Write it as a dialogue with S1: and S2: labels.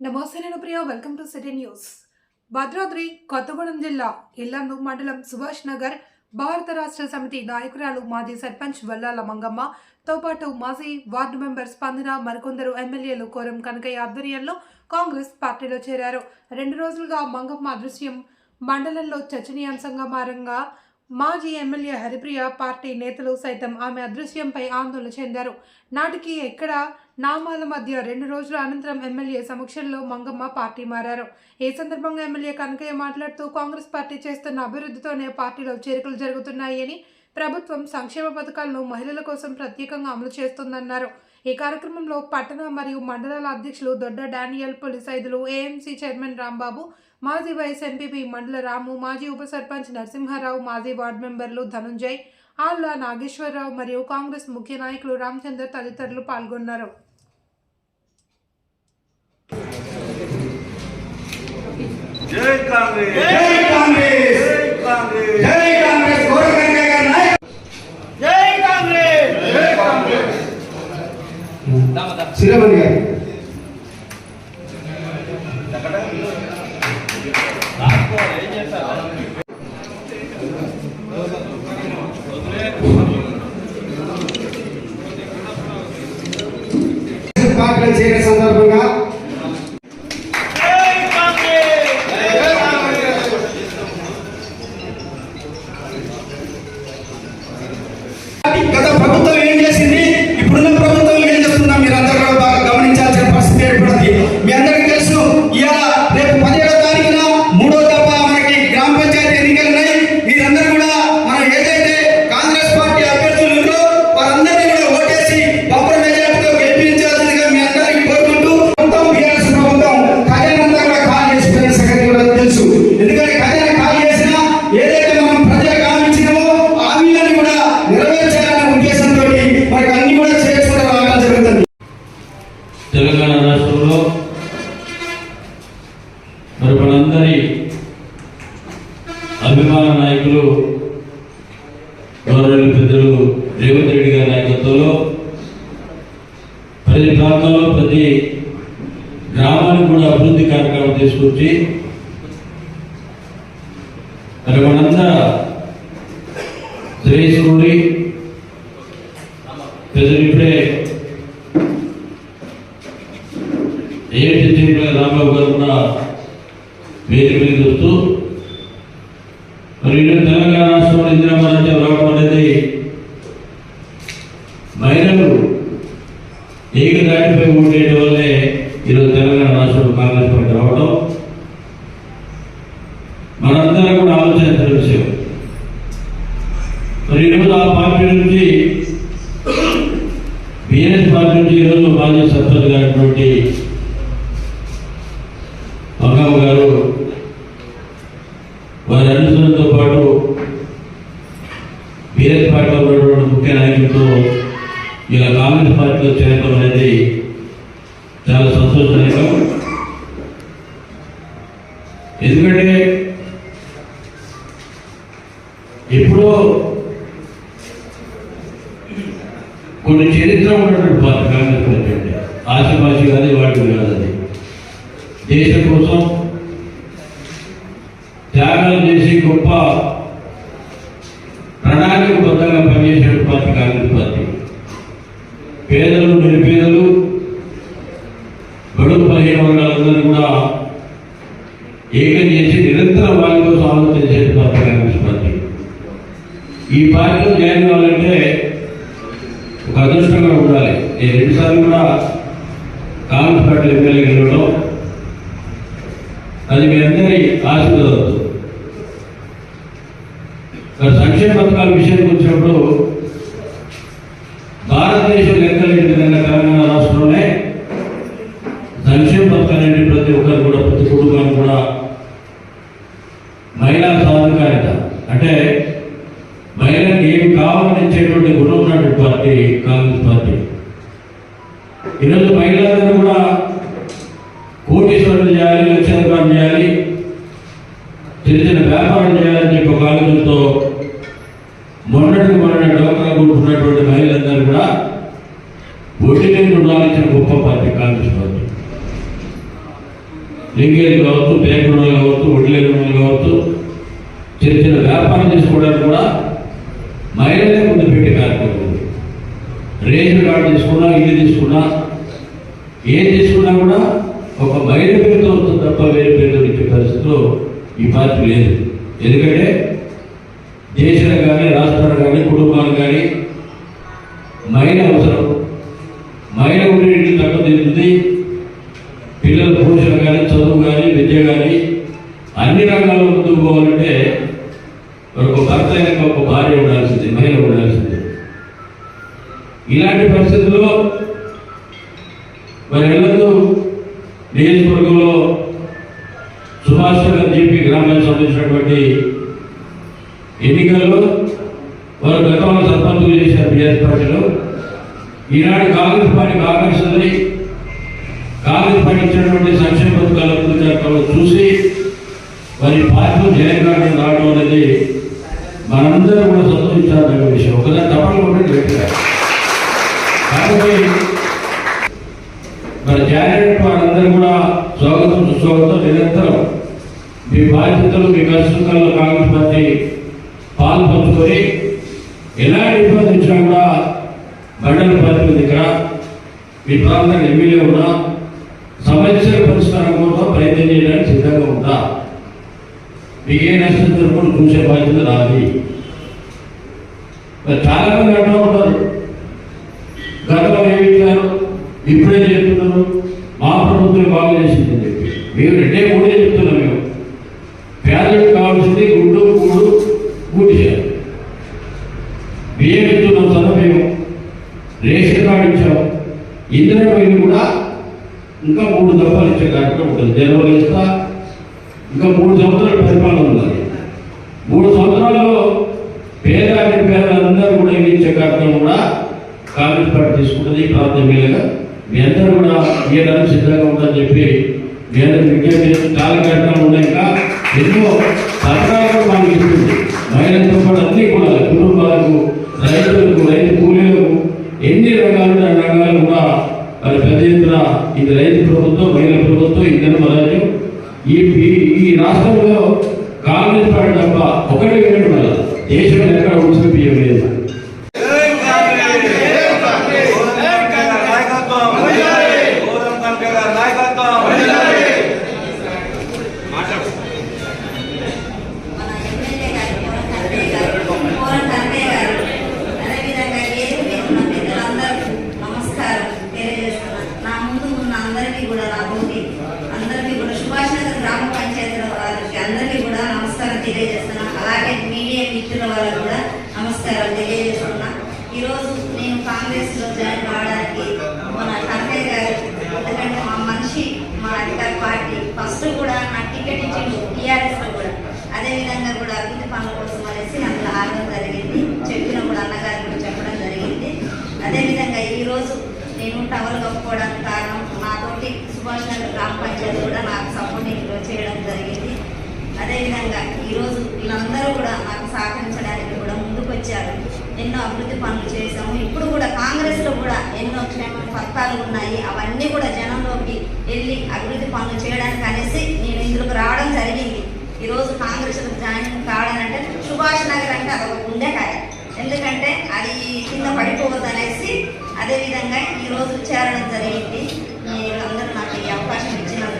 S1: నమస్తే నేను Priya welcome to city news Bhadradri Kothagudem జిల్లా ఇల్లందు మండలం సుభాష్ నగర్ భారత రాష్ట్ర సమితి నాయకురాలు మాజీ సర్పంచ్ వల్లాల మంగమ్మతో పాటు మాజీ వార్డు మెంబర్ స్పందన మరికొందరు ఎమ్మెల్యేలు కోరం కనకయ్య ఆధ్వర్యంలో కాంగ్రెస్ పార్టీలో చేరారు. రెండు రోజులుగా మంగమ్మ అదృశ్యం. మండలంలో చర్చనీయాంశంగా మారంగా మాజీ ఎమ్మెల్యే హరిప్రియ పార్టీ నేతలు సైతం ఆమె అదృశ్యంపై ఆందోళన చెందారు. నాటికి ఎక్కడ నామాల మధ్య రెండు రోజుల అనంతరం ఎమ్మెల్యే సమక్షంలో మంగమ్మ పార్టీ మారారు. ఈ సందర్భంగా ఎమ్మెల్యే కనకయ్య మాట్లాడుతూ కాంగ్రెస్ పార్టీ చేస్తున్న అభివృద్ధితోనే పార్టీలో చేరికలు జరుగుతున్నాయని ప్రభుత్వం సంక్షేమ పథకాలను మహిళల కోసం ప్రత్యేకంగా అమలు చేస్తుందన్నారు. ఈ కార్యక్రమంలో పట్టణ మరియు మండలాల అధ్యక్షులు దొడ్డ డానియల్ పోలీసైదులు ఏఎంసీ చైర్మన్ రాంబాబు మాజీ వైస్ ఎంపీపీ మండల రాము మాజీ ఉప సర్పంచ్ నరసింహారావు మాజీ వార్డు మెంబర్లు ధనుంజయ్ ఆళ్ళ నాగేశ్వరరావు మరియు కాంగ్రెస్ ముఖ్య నాయకులు రామచంద్ర తదితరులు పాల్గొన్నారు.
S2: జై కాంగ్రెస్!
S3: జై కాంగ్రెస్!
S2: జై కాంగ్రెస్!
S3: జై కాంగ్రెస్! గౌరవ వెంకయ్య గారి నాయకత్వం.
S2: జై కాంగ్రెస్!
S3: జై కాంగ్రెస్! శ్రీరమణి గారు! మరి
S4: మనందరి అభిమాన నాయకులు గౌరవ పెద్దలు రేవంత్ రెడ్డి గారి నాయకత్వంలో ప్రతి ప్రాంతంలో ప్రతి గ్రామానికి కూడా అభివృద్ధి కార్యక్రమం తీసుకొచ్చి మరి మనంతా శ్రేయస్సుడి ప్రజలు ఇప్పుడే ఏడు చెప్పిన రాంబాబు గారు కూడా వేదిక మీద వస్తూ మరి తెలంగాణ రాష్ట్రంలో ఇందిరామ రాజ్యం రావడం అనేది మహిళలు ఏకదాటిపై ఉండేటి వల్లే ఈరోజు తెలంగాణ రాష్ట్రంలో కాంగ్రెస్ పార్టీ రావడం. మనందరం కూడా ఆలోచించిన విషయం. మరి ఈరోజు ఆ పార్టీ నుంచి బిఎస్ పార్టీ నుంచి ఈరోజు మాజీ సర్పంచ్ గారైనటువంటి మంగమ్మ గారు వారి అనుసరణతో పాటు బీఆర్ఎస్ పార్టీలో ఉన్నటువంటి ముఖ్య నాయకులతో ఇలా కాంగ్రెస్ పార్టీలో చేరడం అనేది చాలా సంతోషదాయకం. ఎందుకంటే ఎప్పుడో కొన్ని చరిత్ర ఉన్నటువంటి పార్టీ కాంగ్రెస్ పార్టీ అంటే ఆశపాసి కాదు వాటి కాదు దేశం కోసం త్యాగాలు చేసి గొప్ప ప్రణాళికబద్ధంగా పనిచేసే పార్టీ కాంగ్రెస్ పార్టీ పేదలు నిరుపేదలు బడుగు పదిహేను వర్గాలందరూ కూడా ఏకం చేసి నిరంతరం వాళ్ళ కోసం ఆలోచన చేసే పార్టీ కాంగ్రెస్ పార్టీ ఈ పార్టీలో జాయిన్ కావాలంటే ఒక అదృష్టంగా ఉండాలి నేను రెండుసార్లు కూడా కాంగ్రెస్ పార్టీ ఎమ్మెల్యే గెలవడం అది మీ అందరి ఆశీర్వాదం. సంక్షేమ పథకాల విషయానికి వచ్చినప్పుడు చిన్న చిన్న వ్యాపారం చేయాలని చెప్పి ఒక ఆలోచనతో మొన్నటికి మొన్న డోక్రా కూర్చున్నటువంటి మహిళలందరూ కూడా ఒడ్డు మీద ఉండాల్సిన గొప్ప పార్టీ కాంగ్రెస్ పార్టీ. లింగేలు కావచ్చు బ్యాంక్ కావచ్చు వడ్డీ కావచ్చు చిన్న చిన్న వ్యాపారం చేసుకోవడానికి కూడా మహిళలే ముందు పెట్టే కార్యక్రమం రేషన్ కార్డు తీసుకున్నా ఇల్లు తీసుకున్నా ఏం తీసుకున్నా కూడా ఒక మహిళ పేరుతో వస్తుంది తప్ప వేరే పేరుతో ఇచ్చే పరిస్థితిలో ఈ పార్టీ లేదు. ఎందుకంటే దేశం కానీ రాష్ట్రం కానీ కుటుంబాలు కానీ మహిళ అవసరం. మహిళ ఉండే ఇంటి తక్కువ తిరుగుతుంది పిల్లల పోషణ కానీ చదువు కానీ విద్య కానీ అన్ని రంగాల్లో ముందుకు పోవాలంటే ఒక భర్త అయినా ఒక భార్య ఉండాల్సింది మహిళ ఉండాల్సింది. ఇలాంటి పరిస్థితుల్లో మరి వెళ్ళదు నియోజకవర్గంలో సంబంధించినటువంటి ఎన్నికల్లో వారు గతంలో సర్పంచులు చేశారు బీఆర్ఎస్ పార్టీలో. ఈనాడు కాంగ్రెస్ పార్టీ కాంగ్రెస్ ఉంది కాంగ్రెస్ పార్టీ ఇచ్చినటువంటి సంక్షేమ పథకాల అభివృద్ధి కార్యక్రమాలు చూసి వారి పార్టీలో జయగ్రహణం రావడం అనేది మనందరం కూడా సంతోషించాల్సిన విషయం. ఒకదాని తప్పలు ఉంటే గట్టిగా కాబట్టి మన క్యాండిడేట్ వారందరూ కూడా స్వాగతం సుస్వాగతం నిరంతరం మీ బాధ్యతలు మీ కష్టకాల్లో కాంగ్రెస్ పార్టీ పాలు పంచుకొని ఎలాంటి ఇబ్బంది ఇచ్చినా కూడా మండల పార్టీ దగ్గర మీ ప్రాంతానికి ఎమ్మెల్యే ఉన్నా సమస్యల పరిష్కారం కోసం ప్రయత్నం చేయడానికి సిద్ధంగా ఉంటా. మీకు ఏ నష్టం జరగకుండా చూసే బాధ్యత నాది. మరి చాలా పార్టీ ప్రాంతం మీదుగా మీ అందరూ కూడా ఇవ్వడానికి సిద్ధంగా ఉందని చెప్పి మీ అందరూ విజ్ఞప్తి చేస్తూ చాలా కార్యక్రమాలు ఉన్నాయి. ఇంకా ఎన్నో పథకాలు కూడా మనకి ఇస్తుంది మహిళలతో పాటు అన్ని కూడా కుటుంబాలకు రైతులకు రైతు కూలీలకు ఎన్ని రకాలు అన్ని రంగాలు కూడా మరి పెద్ద ఎత్తున ఇది రైతు ప్రభుత్వం మహిళా ప్రభుత్వం ఇద్దరు మరాజు ఈ ఈ- ఈ రాష్ట్రంలో కాంగ్రెస్ పార్టీ తప్ప ఒకటి వేయడం వల్ల దేశంలో ఎక్కడ ఉచిత బియ్యం లేదు
S2: జై కాంగ్రెస్ ఓరం కనక నాయకత్వం ఓరం కనక నాయకత్వం
S5: మన ఎమ్మెల్యే గారు కోరం కనకయ్య గారు కోరం కనకయ్య గారు అదేవిధంగా ఏరు వేసిన పెద్దలందరూ నమస్కారం తెలియజేస్తున్నా నా ముందు ఉన్న అందరికీ కూడా నా బోటి అందరికీ కూడా సుభాష్ నగర్ గ్రామ పంచాయతీల వారికి అందరికీ కూడా నమస్కారం తెలియజేస్తున్నా అలాగే మీడియా మిత్రుల వారికి కూడా నమస్కారం తెలియజేస్తున్నా ఈరోజు నేను కాంగ్రెస్లో జాయిన్ కావడానికి మన కనకయ్య గారు ఎందుకంటే మా మనిషి మా అధికార పార్టీ ఫస్ట్ కూడా నా టికెట్ ఇచ్చిండు టీఆర్ఎస్లో కూడా. అదే విధంగా కూడా అభివృద్ధి పనుల కోసం అనేసి అందులో ఆగడం జరిగింది. చెప్పిన కూడా అన్నగారు కూడా చెప్పడం జరిగింది. అదేవిధంగా ఈరోజు నేను టవల్ కప్పుకోవడానికి కారణం నాతోటి సుభాష్ నగర్ గ్రామ పంచాయతీ కూడా నాకు సపోర్టింగ్ చేయడం జరిగింది. అదేవిధంగా ఈరోజు వీళ్ళందరూ కూడా నాకు సహకరించడానికి కూడా ముందుకు వచ్చారు ఎన్నో అభివృద్ధి పనులు చేశాము. ఇప్పుడు కూడా కాంగ్రెస్లో కూడా ఎన్నో క్షేమ పథకాలు ఉన్నాయి. అవన్నీ కూడా జనంలోకి వెళ్ళి అభివృద్ధి పనులు చేయడానికి అనేసి నేను ఇందులోకి రావడం జరిగింది. ఈరోజు కాంగ్రెస్లో జాయిన్ కావడానంటే సుభాష్ నగర్ అంటే అదొక గుండెకాయ ఎందుకంటే అది కింద పడిపోవద్దు అనేసి అదేవిధంగా ఈరోజు చేరడం జరిగింది. అందరూ నాకు ఈ అవకాశం ఇచ్చినందుకు